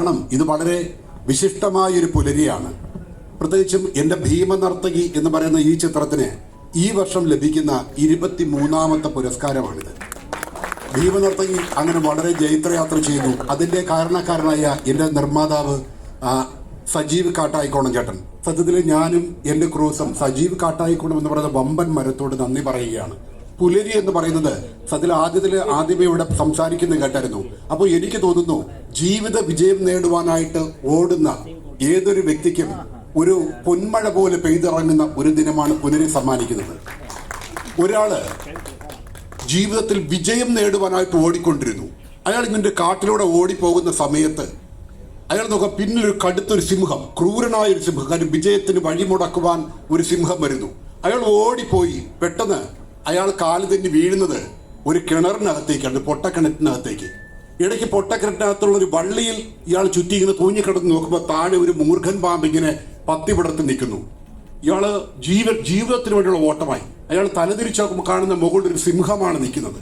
കാരണം ഇത് വളരെ വിശിഷ്ടമായ ഒരു പുലരിയാണ്. പ്രത്യേകിച്ചും എന്റെ ഭീമനർത്തകി എന്ന് പറയുന്ന ഈ ചിത്രത്തിന് ഈ വർഷം ലഭിക്കുന്ന ഇരുപത്തി മൂന്നാമത്തെ പുരസ്കാരമാണിത്. ഭീമനർത്തകി അങ്ങനെ വളരെ ജൈത്രയാത്ര ചെയ്തു. അതിന്റെ കാരണക്കാരനായ എന്റെ നിർമ്മാതാവ് സജീവ് കാട്ടായിക്കോണം ചേട്ടൻ. സത്യത്തിൽ ഞാനും എന്റെ ക്രൂസും സജീവ് കാട്ടായിക്കോണം എന്ന് പറയുന്ന വമ്പൻ മരത്തോട് നന്ദി പറയുകയാണ്. പുലരി എന്ന് പറയുന്നത് സതിൽ ആദ്യത്തിൽ ആദ്യമേ ഇവിടെ സംസാരിക്കുന്ന കേട്ടായിരുന്നു. അപ്പോൾ എനിക്ക് തോന്നുന്നു ജീവിത വിജയം നേടുവാനായിട്ട് ഓടുന്ന ഏതൊരു വ്യക്തിക്കും ഒരു പൊന്മഴ പോലെ പെയ്തിറങ്ങുന്ന ഒരു ദിനമാണ് പുലരി സമ്മാനിക്കുന്നത്. ഒരാൾ ജീവിതത്തിൽ വിജയം നേടുവാനായിട്ട് ഓടിക്കൊണ്ടിരുന്നു. അയാൾ ഇങ്ങനെ കാട്ടിലൂടെ ഓടിപ്പോകുന്ന സമയത്ത് അയാൾ നോക്കാം പിന്നിലൊരു കടുത്തൊരു സിംഹം ക്രൂരനായ ഒരു സിംഹം കാരണം വിജയത്തിന് വഴിമുടക്കുവാൻ ഒരു സിംഹം വരുന്നു. അയാൾ ഓടിപ്പോയി പെട്ടെന്ന് അയാൾ കാൽ തെന്നി വീഴുന്നത് ഒരു കിണറിനകത്തേക്കാണ് പൊട്ടക്കിണറ്റിനകത്തേക്ക്. ഇടയ്ക്ക് പൊട്ടക്കിണറ്റിനകത്തുള്ള ഒരു വള്ളിയിൽ ഇയാൾ ചുറ്റി ഇങ്ങനെ തൂങ്ങിക്കിടന്ന് നോക്കുമ്പോൾ താഴെ ഒരു മൂർഖൻ പാമ്പ് ഇങ്ങനെ പത്തി നിൽക്കുന്നു. ഇയാൾ ജീവ ജീവിതത്തിന് വേണ്ടിയുള്ള ഓട്ടമായി. അയാൾ തലതിരിച്ച് നോക്കുമ്പോൾ കാണുന്ന മുകളിൽ ഒരു സിംഹമാണ് നിൽക്കുന്നത്.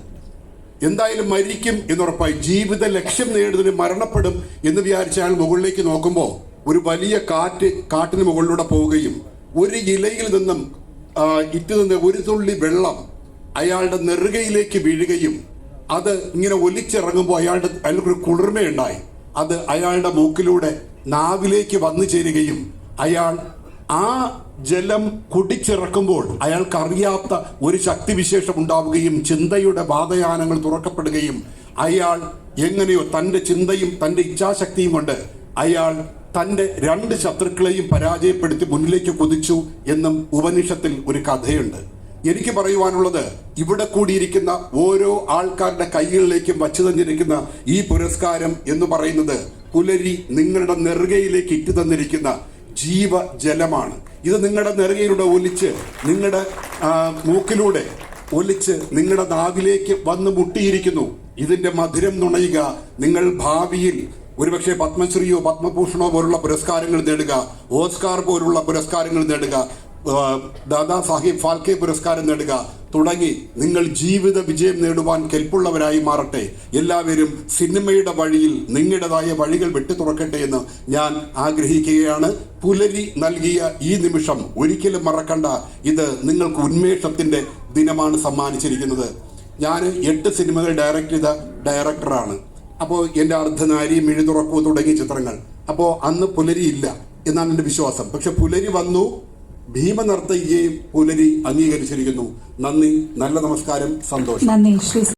എന്തായാലും മരിക്കും എന്നുറപ്പായി ജീവിത ലക്ഷ്യം നേടുന്നതിന് മരണപ്പെടും എന്ന് വിചാരിച്ച അയാൾ മുകളിലേക്ക് നോക്കുമ്പോൾ ഒരു വലിയ കാറ്റ് കാട്ടിന് മുകളിലൂടെ പോവുകയും ഒരു ഇലയിൽ നിന്നും ഇറ്റ് നിന്ന് ഒരു തുള്ളി വെള്ളം അയാളുടെ നെറുകയിലേക്ക് വീഴുകയും അത് ഇങ്ങനെ ഒലിച്ചിറങ്ങുമ്പോൾ അയാളുടെ അയാൾക്കൊരു കുളിർമയുണ്ടായി. അത് അയാളുടെ മൂക്കിലൂടെ നാവിലേക്ക് വന്നു ചേരുകയും അയാൾ ആ ജലം കുടിച്ചിറക്കുമ്പോൾ അയാൾക്കറിയാത്ത ഒരു ശക്തിവിശേഷം ഉണ്ടാവുകയും ചിന്തയുടെ വാതയാനങ്ങൾ തുറക്കപ്പെടുകയും അയാൾ എങ്ങനെയോ തന്റെ ചിന്തയും തന്റെ ഇച്ഛാശക്തിയും കൊണ്ട് അയാൾ തന്റെ രണ്ട് ശത്രുക്കളെയും പരാജയപ്പെടുത്തി മുന്നിലേക്ക് കുതിച്ചു എന്നും ഉപനിഷത്തിൽ ഒരു കഥയുണ്ട്. എനിക്ക് പറയുവാനുള്ളത് ഇവിടെ കൂടിയിരിക്കുന്ന ഓരോ ആൾക്കാരുടെ കൈകളിലേക്കും വച്ചു തന്നിരിക്കുന്ന ഈ പുരസ്കാരം എന്ന് പറയുന്നത് പുലരി നിങ്ങളുടെ നെറുകയിലേക്ക് ഇറ്റു തന്നിരിക്കുന്ന ജീവജലമാണ്. ഇത് നിങ്ങളുടെ നെറുകയിലൂടെ ഒലിച്ച് നിങ്ങളുടെ മൂക്കിലൂടെ ഒലിച്ച് നിങ്ങളുടെ നാവിലേക്ക് വന്ന് മുട്ടിയിരിക്കുന്നു. ഇതിന്റെ മധുരം നുണയുക നിങ്ങൾ ഭാവിയിൽ ഒരുപക്ഷെ പത്മശ്രീയോ പത്മഭൂഷണോ പോലുള്ള പുരസ്കാരങ്ങൾ നേടുക ഓസ്കാർ പോലുള്ള പുരസ്കാരങ്ങൾ നേടുക ദാദാ സാഹിബ് ഫാൽക്കെ പുരസ്കാരം നേടുക തുടങ്ങി നിങ്ങൾ ജീവിത വിജയം നേടുവാൻ കെൽപ്പുള്ളവരായി മാറട്ടെ. എല്ലാവരും സിനിമയുടെ വഴിയിൽ നിങ്ങളുടേതായ വഴികൾ വെട്ടി തുറക്കട്ടെ എന്ന് ഞാൻ ആഗ്രഹിക്കുകയാണ്. പുലരി നൽകിയ ഈ നിമിഷം ഒരിക്കലും മറക്കണ്ട. ഇത് നിങ്ങൾക്ക് ഉന്മേഷത്തിന്റെ ദിനമാണ് സമ്മാനിച്ചിരിക്കുന്നത്. ഞാൻ എട്ട് സിനിമകൾ ഡയറക്റ്റ് ചെയ്ത ഡയറക്ടറാണ്. അപ്പോൾ എന്റെ അർദ്ധനാരി മിഴുതുറക്കു തുടങ്ങിയ ചിത്രങ്ങൾ. അപ്പോൾ അന്ന് പുലരി ഇല്ല എന്നാണ് എന്റെ വിശ്വാസം. പക്ഷെ പുലരി വന്നു ഭീമനർത്തകിയെയും പുലരി അംഗീകരിച്ചിരിക്കുന്നു. നന്ദി നല്ല നമസ്കാരം സന്തോഷം.